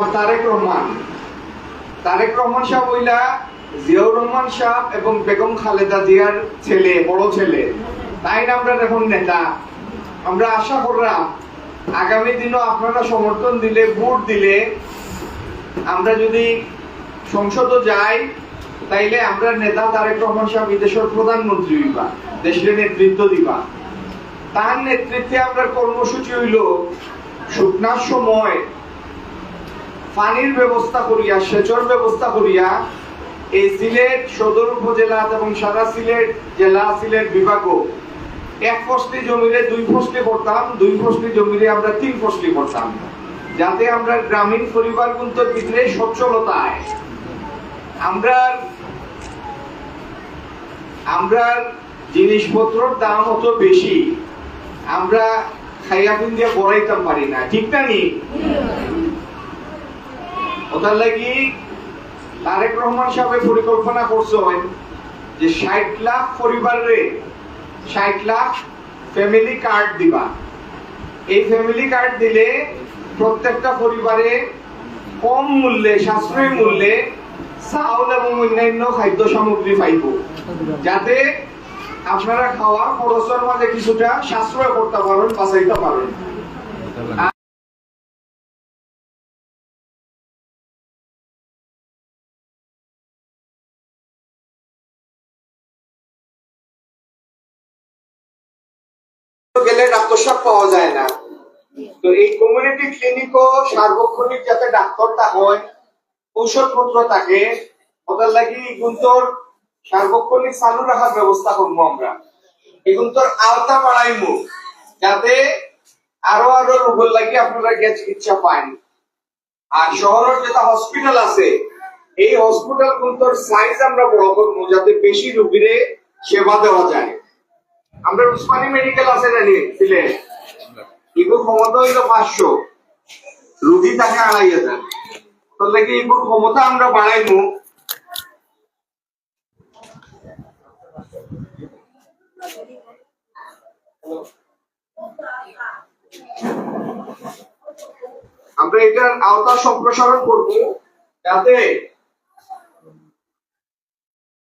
তারেক রহমান। তারেক রহমান সাহেব হইলা জিয়াউর রহমান সাহেব এবং বেগম খালেদা জিয়ার ছেলে, বড় ছেলে। তাই না আমরা এখন নেতা? আমরা আশা করলাম আগামী দিনও আপনারা সমর্থন দিলে, ভোট দিলে আমরা যদি সংসদ যাই, তাইলে আমরা নেতা তারেক রহমান সাহেব এই দেশের প্রধানমন্ত্রী হইবা, দেশের নেতৃত্ব দিবা। তার নেতৃত্বে আমরা কর্মসূচি হইল, শুকনার সময় পানির ব্যবস্থা করিয়া, সেচর ব্যবস্থা করিয়া, এই সিলেট সদর উপজেলা এবং সারা সিলেট জেলা সিলেট বিভাগও এক ফসলি জমিরে দুই ফসলি করতাম, দুই ফসলি জমিরে আমরা তিন ফসলি করতাম। যাতে আমরা গ্রামীণ পরিবার গুন্তর ভিতরে সচ্ছলতায় আমরা আমরা জিনিসপত্রর দাম অত বেশি, আমরা খাইয়া পিন দিয়ে বড়াইতাম পারি না। ঠিক না নি? ওটার লাগি তারেক রহমান সাহেব পরিকল্পনা করছেন যে ষাট লাখ পরিবারে ষাট লাখ ফ্যামিলি কার্ড দিবা। এই ফ্যামিলি কার্ড দিলে প্রত্যেকটা পরিবারে কম মূল্যে, সাশ্রয়ী মূল্যে চাউল এবং অন্যান্য খাদ্য সামগ্রী পাইব। যাতে আপনারা খাওয়ার খরচের মাঝে কিছুটা সাশ্রয় করতে পারেন, বাঁচাইতে পারেন। গেলে ডাক্তার পাওয়া যায় না। তো এই কমিউনিটি সার্বক্ষণিক যাতে ডাক্তারটা হয়, ঔষধপত্র থাকে ওটার লাগি গুন্তর সার্বক্ষণিক চালু রাখার ব্যবস্থা করব আমরা। যাতে আরও আরও রোগের লাগি আপনারা গিয়ে চিকিৎসা পান। আর শহরের যেটা হসপিটাল আছে, এই হসপিটাল গুন্তর সাইজ আমরা বড় করব, যাতে বেশি রোগীরে সেবা দেওয়া যায়। আমরা উসমানী মেডিকেল আছে জানি সিলেট ইগুর ক্ষমতা হইল পাঁচশো। রুগী থাকে আড়াই হাজার তাহলে কি ইগুর ক্ষমতা আমরা বাড়াইবো আমরা এটার আওতা সম্প্রসারণ করব। যাতে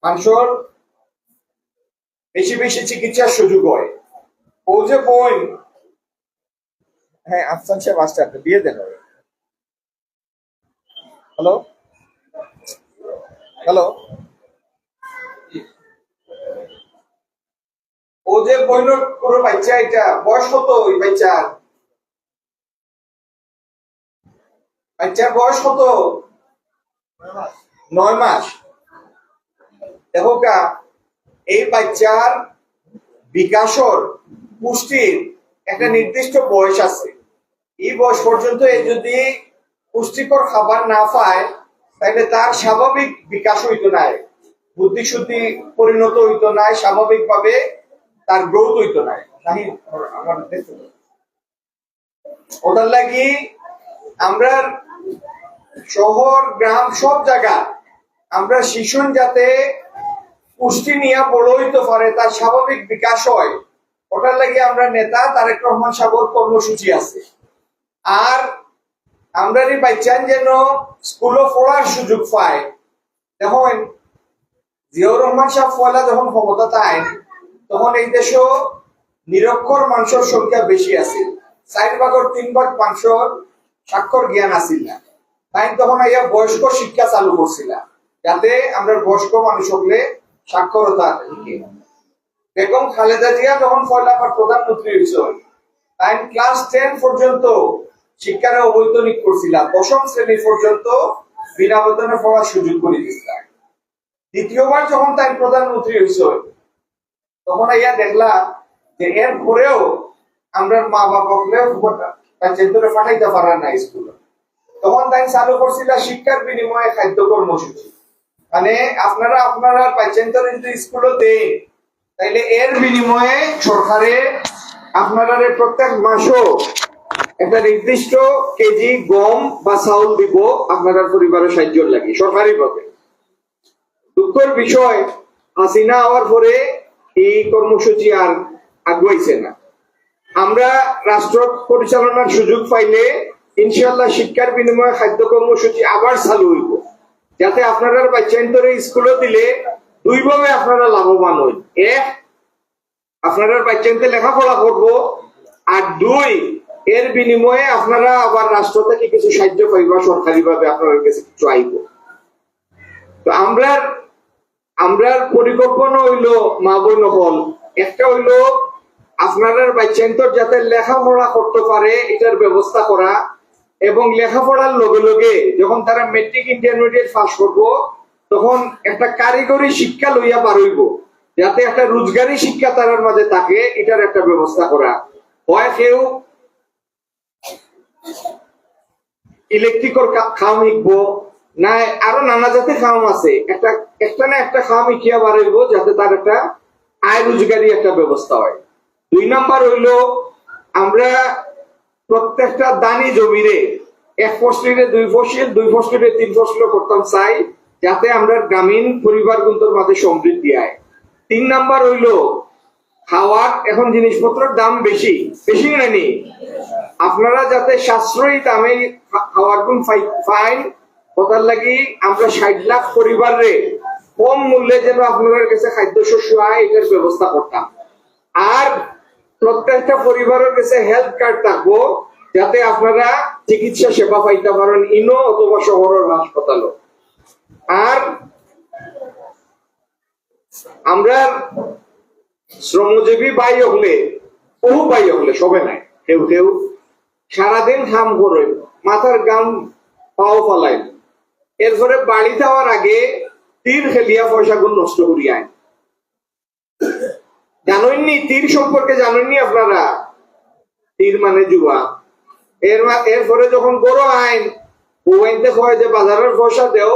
মানুষের বেশি বেশি চিকিৎসার সুযোগ হয়। ও যে বোন। হ্যাঁ আফসান সাহেব আসছে আপনি দিয়ে দেন হ্যালো? হ্যালো? ও যে বইনের কোনো বাচ্চা এটা বয়স কত ওই বাচ্চার? বাচ্চার বয়স কত? নয় মাস। দেখো কা এই বাচ্চার বিকাশর পুষ্টির একটা নির্দিষ্ট বয়স আছে। এই বয়স পর্যন্ত এ যদি পুষ্টিকর খাবার না পায়, তাহলে তার স্বাভাবিক বিকাশ হইতো নাই বুদ্ধি শুদ্ধি পরিণত হইতো নাই স্বাভাবিক ভাবে তার গ্রোথ হইতো আমার ওটার লাগি আমরা শহর, গ্রাম, সব জায়গা আমরা শিশুন যাতে পুষ্টি নিয়ে বড় হইতে পারে, তার স্বাভাবিক বিকাশ হয়। ওটার লাগে আমরা নেতা, তারেক রহমান সাগর কর্মসূচি আছে। আর আমরা এই বাচ্চান যেন স্কুলে পড়ার সুযোগ পায়। দেখুন, জিয়াউর রহমান সাহ ফয়লা যখন ক্ষমতা তাই, তখন এই দেশও নিরক্ষর মানুষের সংখ্যা বেশি আছে। চার ভাগর তিন ভাগ মানুষের স্বাক্ষর জ্ঞান আছিল। না তাই তখন আইয়া বয়স্ক শিক্ষা চালু করছিল। যাতে আমরা বয়স্ক মানুষ হলে সাক্ষরতা বেগম খালেদা জিয়া যখন পয়লাবার প্রধানমন্ত্রী হয়েছিল তাই ক্লাস টেন পর্যন্ত শিক্ষার অবৈতনিক করছিলাম দশম শ্রেণি পর্যন্ত বিনা বেতনে পড়ার সুযোগ করে দিছিলাম দ্বিতীয়বার যখন তাই প্রধানমন্ত্রী হয়েছিল তখন ইয়া দেখলা যে এর পরেও আমরা মা বাবা চেন্তরে পাঠাইতে পারার না স্কুলে। তখন তাই চালু করছিল শিক্ষার বিনিময়ে খাদ্য কর্মসূচি। মানে আপনারা আপনারা পাইছেন্তরে যদি স্কুলে দেন তাইলে এর বিনিময়ে সরকারে আপনারা প্রত্যেক মাসও একটা নির্দিষ্ট কেজি গম বা চাউল দিব আপনার পরিবারের সাহায্য লাগে, সরকারি ভাবে। দুঃখের বিষয়, হাসিনা হওয়ার পরে এই কর্মসূচি আর আগুয়াইছে না। আমরা রাষ্ট্র পরিচালনার সুযোগ পাইলে ইনশাল্লাহ শিক্ষার বিনিময়ে খাদ্য কর্মসূচি আবার চালু হইব। যাতে আপনারা বাচ্চান্তরে স্কুলে দিলে দুইভাবে আপনারা লাভবান হই এক, আপনারা বাচ্চান্তে লেখাপড়া করব। আর দুই, এর বিনিময়ে আপনারা আবার রাষ্ট্র থেকে কিছু সাহায্য পাইবা সরকারি ভাবে আপনাদের কাছে কিছু আইব। তো আমরা আমরার পরিকল্পনা হইল মা বোন হল একটা হইল আপনাদের বাচ্চান্তর যাতে লেখাপড়া করতে পারে, এটার ব্যবস্থা করা। এবং লেখাপড়ার লগে লগে যখন তারা মেট্রিক ইন্টারমিডিয়েট পাস করব, তখন একটা কারিগরি শিক্ষা লইয়া পারইব যাতে একটা রোজগারি শিক্ষা তার মাঝে থাকে, এটার একটা ব্যবস্থা করা। হয় কেউ ইলেকট্রিকর খাম শিখব, না, আরও নানা জাতের খাম আছে। একটা একটা না একটা খাম শিখিয়া বাড়াইব যাতে তার একটা আয় রোজগারি একটা ব্যবস্থা হয়। দুই নাম্বার হইল, আমরা প্রত্যেকটা দানি জমিরে এক ফসলিরে দুই ফসল, দুই ফসলিরে তিন ফসল করতাম চাই, যাতে আমরা গ্রামীণ পরিবার গুন্তর মাঝে সমৃদ্ধি হয় তিন নাম্বার হইল, খাওয়ার এখন জিনিসপত্রের দাম বেশি। বেশি নানি আপনারা যাতে সাশ্রয়ী দামে খাওয়ার গুণ ফাইন কথার লাগি আমরা ষাট লাখ পরিবারে কম মূল্যে যেন আপনাদের কাছে খাদ্য শস্য হয় এটার ব্যবস্থা করতাম। আর প্রত্যেকটা পরিবারের কাছে হেলথ কার্ড থাকব, যাতে আপনারা চিকিৎসা সেবা পাইতে পারেন, ইনো অথবা শহরের হাসপাতালও আর আমরা শ্রমজীবী বাই হলে, বহু বাই হলে, সবে নাই, কেউ কেউ সারাদিন কাম করে, মাথার গাম পাও ফালাই এরপরে বাড়ি যাওয়ার আগে তীর খেলিয়া পয়সা গুণ নষ্ট করিয়ায় জানেননি তীর সম্পর্কে জানেননি আপনারা? তীর মানে জুয়া। এর এরপরে যখন বড় আইন, ও আইনতে যে বাজারের পয়সা দেও,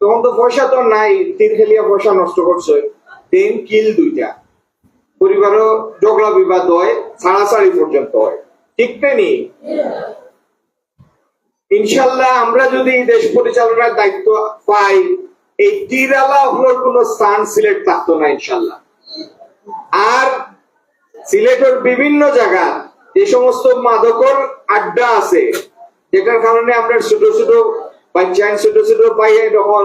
তখন তো পয়সা তো নাই, তীর খেলিয়া পয়সা নষ্ট করছে। তিন কিল দুইটা। পরিবারও ঝগড়া বিবাদ হয়, ছাড়াছাড়ি পর্যন্ত হয়। ঠিক নেই ইনশাল্লাহ আমরা যদি দেশ পরিচালনার দায়িত্ব পাই, এই তীরালা হলোর কোন স্থান সিলেক্ট থাকতো না ইনশাল্লাহ। আর সিলেটের বিভিন্ন জায়গা যে সমস্ত মাদকর আড্ডা আছে। যেটার কারণে আমরা ছোট ছোট বাচ্চা, ছোট ছোট পাইয়ে যখন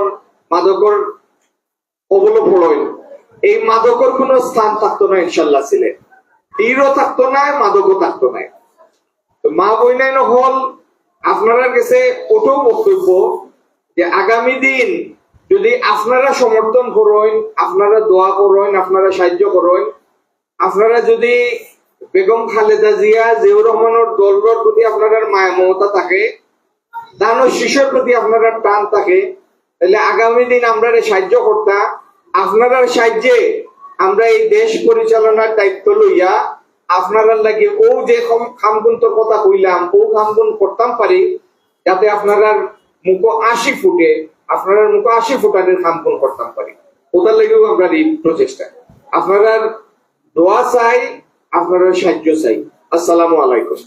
মাদকর অবলম্বন হইল এই মাদকর কোন স্থান থাকতো না ইনশাল্লাহ সিলেট। তীরও থাকতো না, মাদকও থাকতো না। মা বইনাইন হল আপনারা কাছে ওটাও বক্তব্য যে আগামী দিন যদি আপনারা সমর্থন করেন, আপনারা দোয়া করেন, আপনারা সাহায্য করেন, আপনারা যদি বেগম খালেদা জিয়া জিয়াউর রহমানের দলের প্রতি আপনার মায়া মমতা থাকে দানো শিশুর প্রতি আপনার টান থাকে, তাহলে আগামী দিন আমরা সাহায্য করতা, আপনার সাহায্যে আমরা এই দেশ পরিচালনার দায়িত্ব লইয়া আপনারা লাগে ও যে খাম- খামগুন্তর কথা কইলাম, ও খামগুন করতাম পারি, যাতে আপনারা মুখ আশি ফুটে। আপনারা মুখ আশি ফুটানের খামগুন করতাম পারি। ওটার লাগেও আমরা এই প্রচেষ্টা আপনারা দোয়া চাই, আপনারা সাহায্য চাই। আসসালামু আলাইকুম।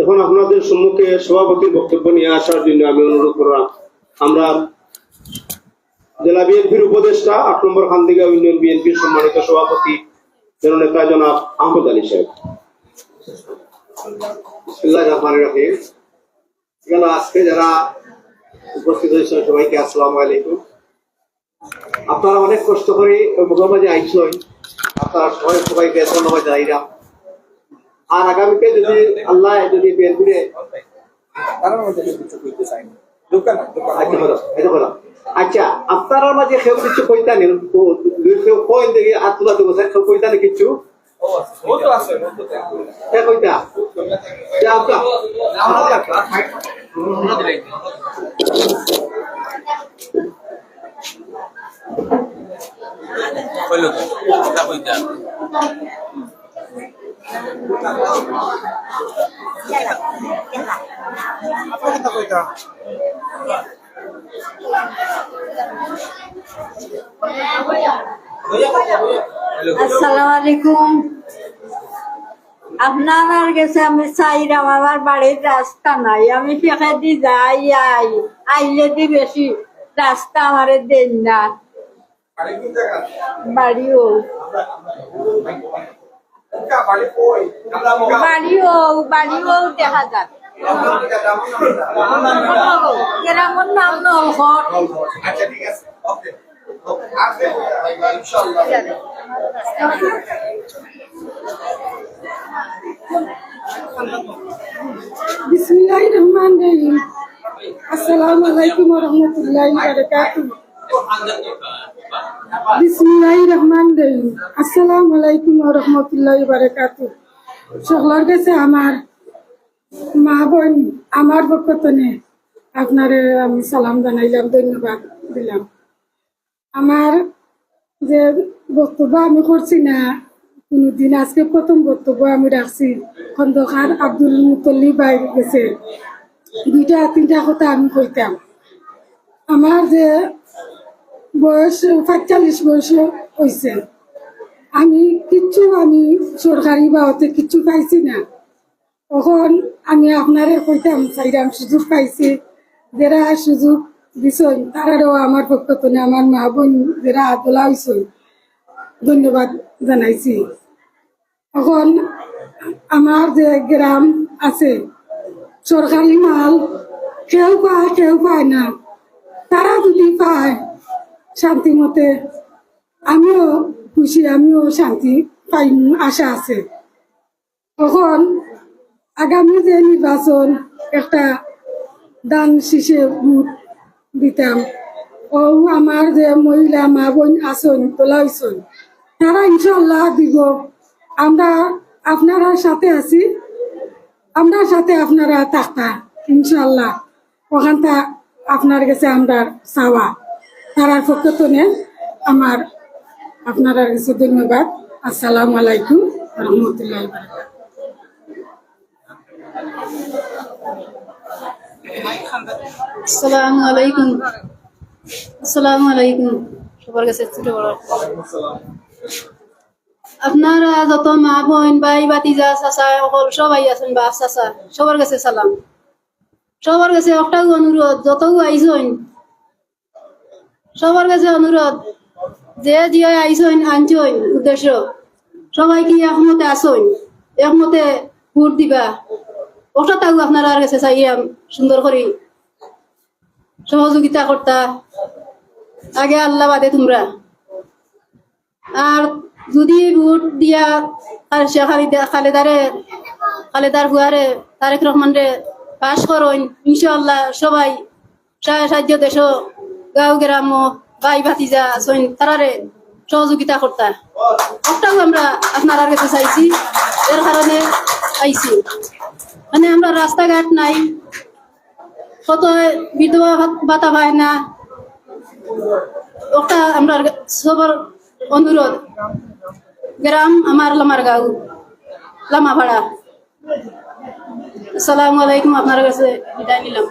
এখন আপনাদের সম্মুখে সভাপতির বক্তব্য নিয়ে আসার জন্য আমি অনুরোধ করলাম। আমরা জেলা বিএনপির উপদেষ্টা আট নম্বর খান্দিগা ইউনিয়ন বিএনপির সম্মানিত সভাপতি জননেতা জনাব আহমদ আলী সাহেব। আজকে যারা উপস্থিত হয়েছেন সবাইকে আসসালামু আলাইকুম। আপনারা অনেক কষ্ট করে ওই মুখোমুখি আইসই। আপনারা সবাই সবাইকে ধন্যবাদ জানাইলাম আর আগামীতে যদি আল্লাহ যদি না। দোকান দোকান আচ্ছা আপনারা মাঝে কেউ কিছু কইতানি কেউ কইন দেখি আত্মা দেবো স্যার কেউ কইতানি কিছু? ও আছে ও তো আছে ও তো আছে কে কইতা? তো কইতা। কইতা। আসসালামু আলাইকুম আপনার কাছে আমি চাইলাম আমার বাড়ির নাই। আমি দি যাই, আই, আইলে দি বেশি রাস্তা দেন না। বাড়িও। বাড়িও দেখা গ্রামের নাম নলহট আচ্ছা ঠিক আছে। ওকে আসবে। ইনশাআল্লাহ। বিসমিল্লাহ রহমান রহিম আসসালামু আলাইকুম রহমতুল্লাহ বারকাতু বিসমিল্লাহ রহমান রহিম আসসালামু আলাইকুম রহমতুল্লাহ বারকাতু সকলের কাছে আমার মা বোন আমার পক্ষতনে আপনার আমি সালাম জানাইলাম, ধন্যবাদ দিলাম। আমার যে বক্তব্য আমি করছি না, কোনোদিন আজকে প্রথম বক্তব্য আমি রাখছি, খন্দকার আব্দুল মুতল্লি বাই গেছে। দুইটা, তিনটা কথা আমি কইতাম। আমার যে বয়স, পঁয়তাল্লিশ বয়স হয়েছে আমি কিচ্ছু আমি সরকারি বাবতে কিচ্ছু পাইছি না। তখন আমি আপনারে কইতাম চাইরাম সুযোগ পাইছি যারা সুযোগ দিছই তারারও আমার পক্ষ থেকে আমার মা বোন যারা আদলা হয়েছে ধন্যবাদ জানাইছি। এখন আমার যে গ্রাম আছে, সরকারি মাল কেউ পায় কেউ পায় না। তারা যদি পায়, শান্তি মতে আমিও খুশি, আমিও শান্তি পাই আশা আছে। তখন আগামী যে নির্বাচন, একটা দান ভোট দিতাম। ও আমার যে মহিলা, মা বোন আসন তোলা তারা ইনশাল্লাহ দিব। আমরা আপনারা সাথে আছি, আমরা সাথে আপনারা থাকতা ইনশাল্লাহ ওখানটা আপনার কাছে আমরা চাওয়া। তারার পক্ষ থেকে আমার আপনারা কাছে ধন্যবাদ। আসসালামু আলাইকুম রহমতুল্লাহ আপনারা যত মা বোন, ভাই সবাই আছেন সবার কাছে সালাম। সবার কাছে অনুরোধ, যত আইসন, সবার কাছে অনুরোধ, যে জিয়া আইসন উদ্দেশ্য, সবাই কি একমতে আসইন একমতে ভোট দিবা? ওটাও আপনারা কাছে চাইয়াম সুন্দর করে সহযোগিতা করতা। আগে আল্লাহ বাদে তোমরা। আর যদি ভোট দিয়া আর খালেদারে, খালেদার হুয়ারে তারেক রহমান রে পাশ করইন ইনশাআল্লাহ সবাই সাহায্য দেশ, গাঁও গ্রাম, ভাই ভাতিজা আছেন, তারারে সহযোগিতা করতা। ওটাও আমরা আপনার কাছে চাইছি, এর কারণে আইছি। মানে আমরা রাস্তাঘাট নাই। কত বিধবা ভাতা পায় না। ওটা আমরা সবার অনুরোধ। গ্রাম আমার লামার গাঁও, লামা ভাড়া। আসসালামু আলাইকুম, আপনার কাছে বিদায় নিলাম।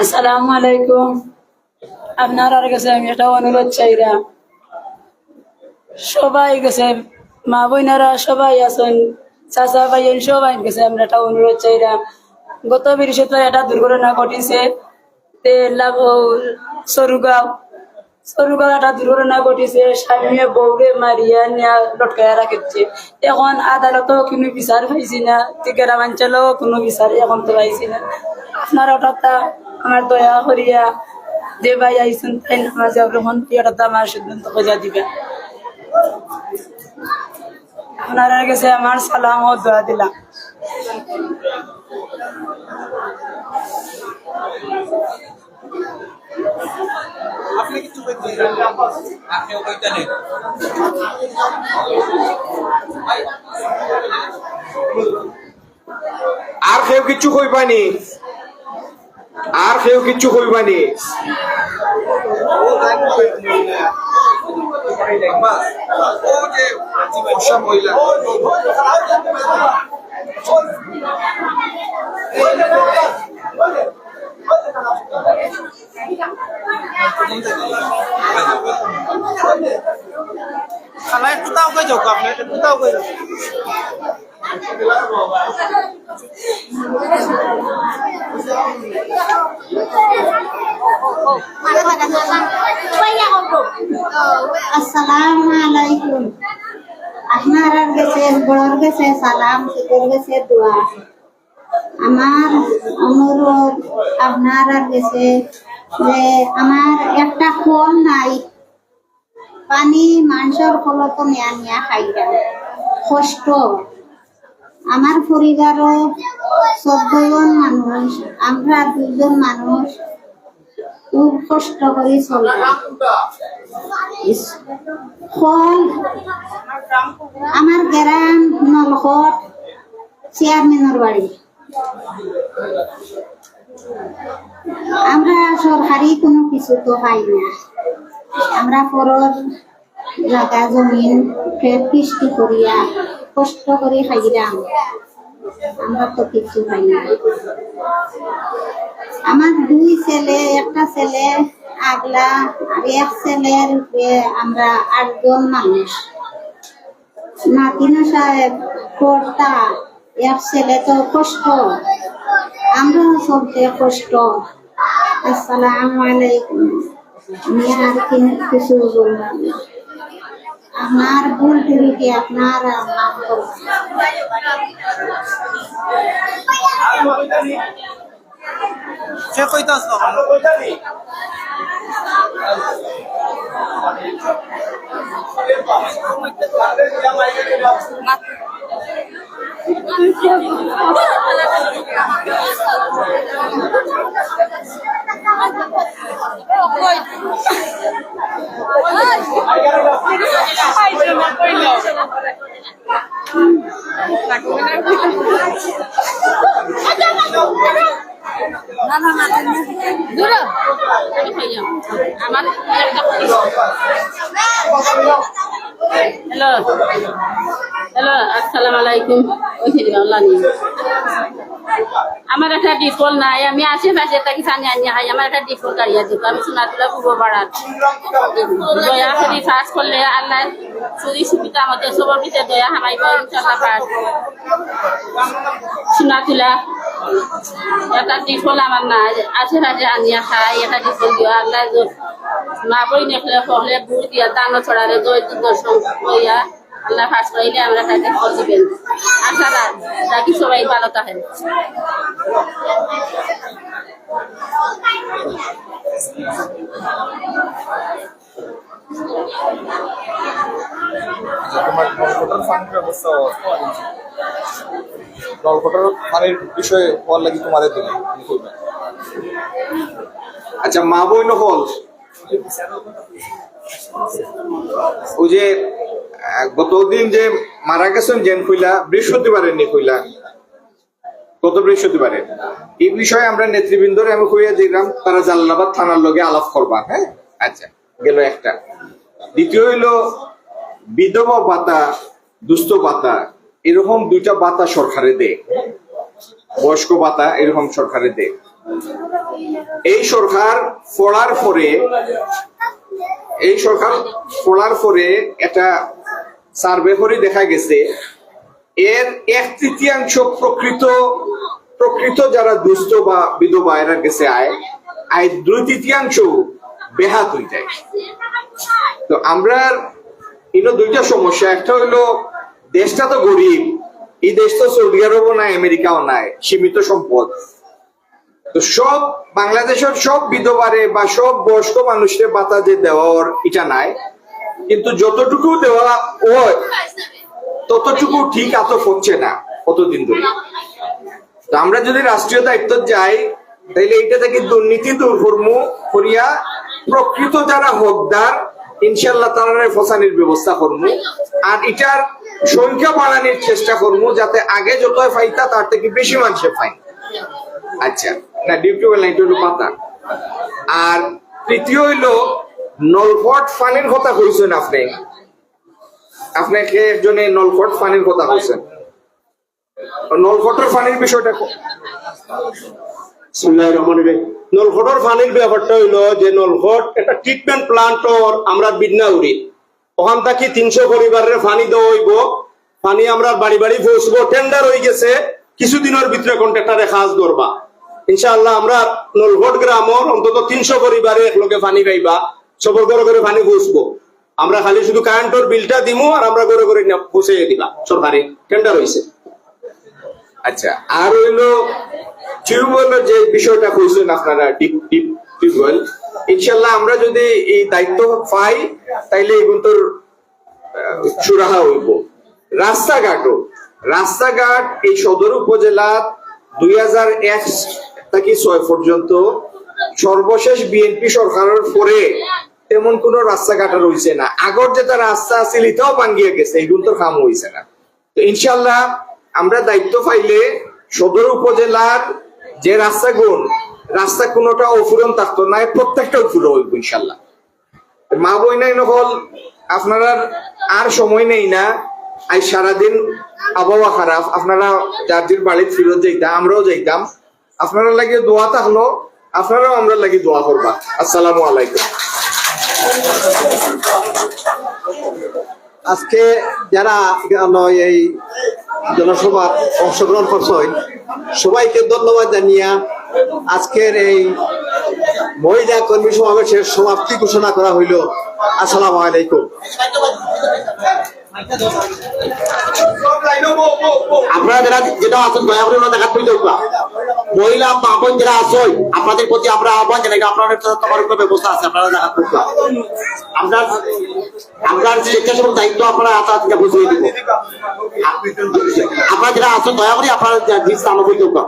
আসসালামু আলাইকুম। আপনার কাছে আমি একটা অনুরোধ চাইরা সবাই গেছে। মা বোনেরা সবাই আছেন, চাচা ভাইয়ের সবাই গেছে। আমরা একটা অনুরোধ চাইরা গত ঘটিছে। তে সরুগাঁও সরুগাঁও একটা দুর্ঘটনা ঘটিছে। মারিয়া নিয়া এখন কোনো না কোনো এখন তো না। আপনারা আমার ভাই তাই সিদ্ধান্ত দিবেন। আপনারা কাছে আমার সালাম ও দোয়া দিলাম আপনি কিছু নেই আর কেউ কিচ্ছু কইবানি আর কেউ কিচ্ছু কইবানি ও যে বর্ষা মহিলা। খালায় কোথাও কই যাও কোথাও যাও। আসসালামু আলাইকুম। আপনার কাছে, বড়র কাছে সালাম ছোটর কাছে দোয়া। আমার অনুরোধ আপনার কাছে যে আমার একটা কল নাই, পানি মানুষের ফলত নিয়া নিয়া খাইতাম কষ্ট। আমার পরিবারও চোদ্দ জন মানুষ, আমরা দুজন মানুষ। খুব কষ্ট করে ফল আমার গ্রাম নলকট চেয়ারম্যানের বাড়ি আমরা সরকারি কোনো কিছু তো পাই না। আমরা পরর জায়গা জমিন কৃষ্টি করিয়া কষ্ট করে খাইলাম আমরা তো কিছু পাই না। আমার দুই ছেলে, একটা ছেলে আগলা আর এক ছেলের আমরা আটজন মানুষ। নাতিনা সাহেব কর্তা, এক ছেলে তো কষ্ট। আমরা সবচে কষ্ট। আসসালামু আলাইকুম। আর কিছু বললাম। আপনার ভুল ত্রুটি আপনার মাফ সে কইতাছ তখন হ্যালো হ্যালো আসসালামু আলাইকুম। ওই নিয়ে আমার একটা ডিফল নাই, আমি আশেপাশে থাকি সানি আনি খাই আমার একটা ডিফল গাড়িয়া দিব আমি সোনা তুলা পুবো পাড়ার দয়া করে সার্চ করলে আল্লাহ চুরি সুবিধা আমাদের সবার ভিতরে দয়া হামাইব ইনশাল্লাহ পার। সোনা তুলা একটা ডিফল আমার না আশেপাশে আনিয়া খাই একটা ডিফল দিও আল্লাহ মা বই নেখলে হলে বুড় দিয়া দানো ছড়ালে জয় দর্শন কইয়া আল্লাহ ফাঁস করাইলে আমরা তাকে ফল দিবেন আশা রাখি সবাই ভালো থাকেন। আচ্ছা, নলকটার পানির বিষয়ে লাগি তোমাদের আচ্ছা মা বই নহল ওই যে গতদিন যে মারা গেছেন জেন কইলা বৃহস্পতিবারে নি কইলা গত বৃহস্পতিবারে। এই বিষয়ে আমরা নেতৃবৃন্দরে আমি কইয়া দিলাম তারা জালালাবাদ থানার লগে আলাপ করবা হ্যাঁ? আচ্ছা গেল একটা। দ্বিতীয় হইল, বিধবা ভাতা, দুস্থ ভাতা, এরকম দুইটা ভাতা সরকারে দেয়। বয়স্ক ভাতা এরকম সরকারে দেয়। এই সরকার পড়ার পরে, এই সরকার পড়ার পরে একটা সার্ভে করে দেখা গেছে, এর এক তৃতীয়াংশ প্রকৃত প্রকৃত যারা দুস্থ বা বিধবা এরা গেছে আয় আয় দুই তৃতীয়াংশ বেহাত হয়ে যায়। তো আমরা ইনো দুইটা সমস্যা, একটা হইল দেশটা তো গরিব, এই দেশ তো সৌদি আরবও নাই, আমেরিকাও নাই, সীমিত সম্পদ। তো সব বাংলাদেশের সব বিধবারে বা সব বয়স্ক মানুষের বাতা যে দেওয়ার এটা নাই। কিন্তু যতটুকু দেওয়া হয়, ততটুকু ঠিক আতক হচ্ছে না কতদিন ধরে। তো আমরা যদি রাষ্ট্রীয় দায়িত্ব যাই তাহলে এইটা থেকে দুর্নীতি দূর করমু, করিয়া প্রকৃত যারা হকদার ইনশাল্লাহ তারা ফসানির ব্যবস্থা করমু। আর এটার সংখ্যা বাড়ানোর চেষ্টা করমু, যাতে আগে যত ফাইতা, তার থেকে বেশি মানুষে পাই আচ্ছা না, ডিউটি ওয়েল এটা হলো পাতা। আর তৃতীয় হইল নলকট ফানির কথা কইছেন আপনি। আপনাকে একজনে নলকট ফানির কথা কইছেন। নলকটের ফানির বিষয়টা। নলকটর পানির ব্যাপারটা হইল যে নলকট একটা ট্রিটমেন্ট প্লান্টর আমরা বিডনা উড়ি। ওখান থেকে তিনশো পরিবারের পানি দেওয়া হইব। পানি আমরা বাড়ি বাড়ি পৌঁছবো। টেন্ডার হয়ে গেছে। কিছুদিনের ভিতরে কন্ট্রাক্টরে কাজ ধরবা ইনশাআল্লাহ আমরা নলগড় গ্রামর অন্তত তিনশো পরিবারে এক লোকে পানি পাইবা সবর করে করে পানি পৌঁছবো আমরা খালি শুধু কারেন্টর বিলটা দিমু আর আমরা করে করে পৌঁছে দিবা, সরকারি। টেন্ডার হয়েছে আচ্ছা আর হইল টিউবওয়েলের যে বিষয়টা কইছেন আপনারা ডিপ ডিপ টিউবওয়েল ইনশাল্লাহ আমরা যদি এই দায়িত্ব পাই, তাইলে এগুলোর সুরাহা হইব। রাস্তাঘাটও। রাস্তাঘাট এই সদর উপজেলা দুই হাজার এক থেকে ছয় পর্যন্ত। সর্বশেষ বিএনপি সরকারের পরে তেমন কোন রাস্তাঘাট রয়েছে না। আগর যেটা রাস্তা আছিল এটাও ভাঙ্গিয়ে গেছে এইগুলো তো কাম হয়েছে না। তো ইনশাল্লাহ আমরা দায়িত্ব পাইলে সদর উপজেলার যে রাস্তাগুন, রাস্তা কোনোটা অফুরন থাকতো না প্রত্যেকটা অফুরো হইব ইনশাল্লাহ মা বইনাই নহল, আপনারা আর সময় নেই না, আজ সারাদিন আবহাওয়া খারাপ, আপনারা যার বাড়িতে ফিরত যাইতাম, আমরাও যাইতাম। আপনারা লাগে দোয়া থাকল, আপনারাও আমরা লাগি দোয়া করবা। আসসালামু আলাইকুম। আজকে যারা এই জনসভা অংশগ্রহণ করছেন সবাইকে ধন্যবাদ জানিয়া আজকের এই মহিলা কর্মী সমাবেশের সমাপ্তি ঘোষণা করা হইল। আসসালামু আলাইকুম। আপনারা যারা যেটা আছেন, দয়া করে মহিলা বোন যারা আছেন আপনাদের প্রতি আমরা আহ্বান জানাই ব্যবস্থা আছে, আপনারা দেখা করবা আমরা আমরা স্বেচ্ছাসেবক দায়িত্ব আপনারা হাতে বুঝিয়ে দিব। আপনারা যারা আছেন, দয়া করে আপনারা আমাকে দেখবা।